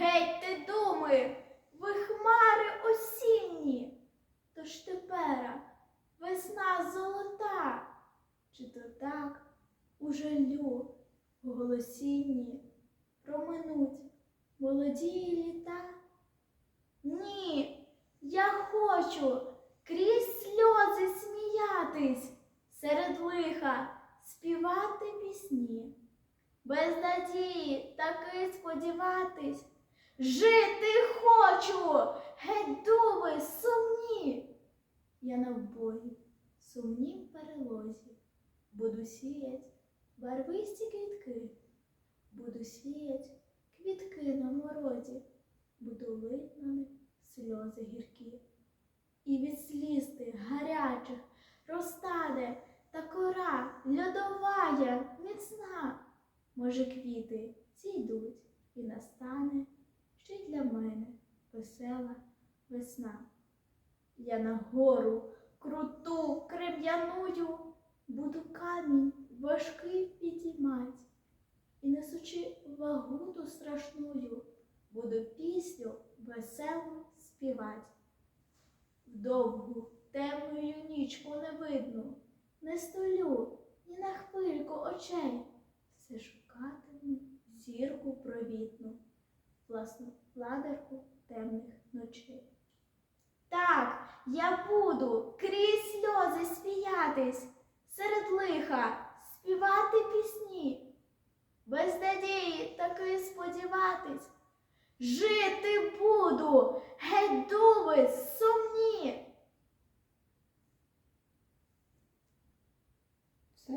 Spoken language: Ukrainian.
Геть ти думи, ви хмари осінні, тож тепера весна золота, чи то так у жалю в голосінні проминуть молоді літа? Ні, я хочу крізь сльози сміятись, серед лиха співати пісні, без надії таки сподіватись, жити хочу, геть думи сумні. Я на вбої, сумнім перелозі, буду сіять барвисті квітки, буду сіять квітки на морозі, буду лить сльози гіркі. І від сліз тих гарячих розтане та кора льодовая, міцна. Може, квіти зійдуть і настане ще й для мене весела весна. Я на гору круту крем'яную буду камінь важкий підіймать, і несучи вагу ту страшную, буду пісню веселу співать. Довгу темною нічку невидну, не столю ні на хвильку очей, все шукатиму зірку провітну, власну ладарку темних ночей. Так, я буду крізь сльози сміятись, серед лиха співати пісні, без надії таки сподіватись, жити буду, геть думи сумні. Все?